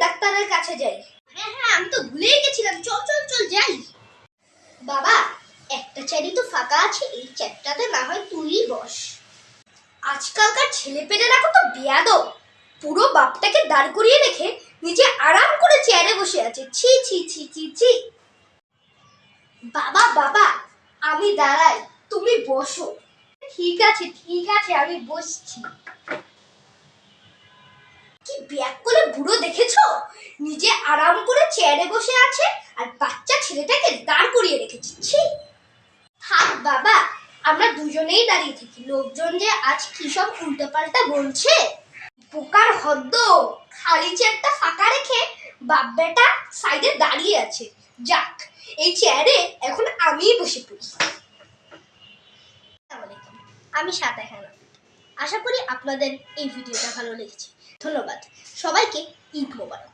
ডাক্তারের কাছে যাই। হ্যাঁ হ্যাঁ আমি তো ভুলেই গেছিলাম। চল চল চল, যাই। বাবা, একটা চেয়ারই তো ফাঁকা আছে, এই চেয়ারটাতে না হয় তুই বস। আজকালকার ছেলেপেলেরা কত বেয়াদব। পুরো বাপটাকে দাঁড় করিয়ে রেখে নিজে আরাম করে চেয়ারে বসে আছে। ছি ছি ছি ছি ছি। বাবা বাবা, আমি দাঁড়াই, তুমি বসো। ঠিক আছে ঠিক আছে, আমি বসছি। ব্যাগ করে বুড়ো দেখেছ? নিজে আরাম করে চেয়ারে বসে আছে আর বাচ্চা ছেলেটাকে দাঁড় করিয়ে রেখেছে। ছি। থাক বাবা, আমরা দুজনেই দাঁড়িয়ে থাকি। লোকজন যে আজ কি সব উল্টোপাল্টা বলছে? পোকার হদ্দ। খালি চেয়ারটা ফাঁকা রেখে বাপ বেটা সাইডে দাঁড়িয়ে আছে। যাক, এই চেয়ারে এখন আমিই বসে পড়ি। আমি সাদা হেনা আশা করি আপনাদের এই ভিডিওটা ভালো লেগেছে। ধন্যবাদ। সবাইকে ঈদ মোবারক।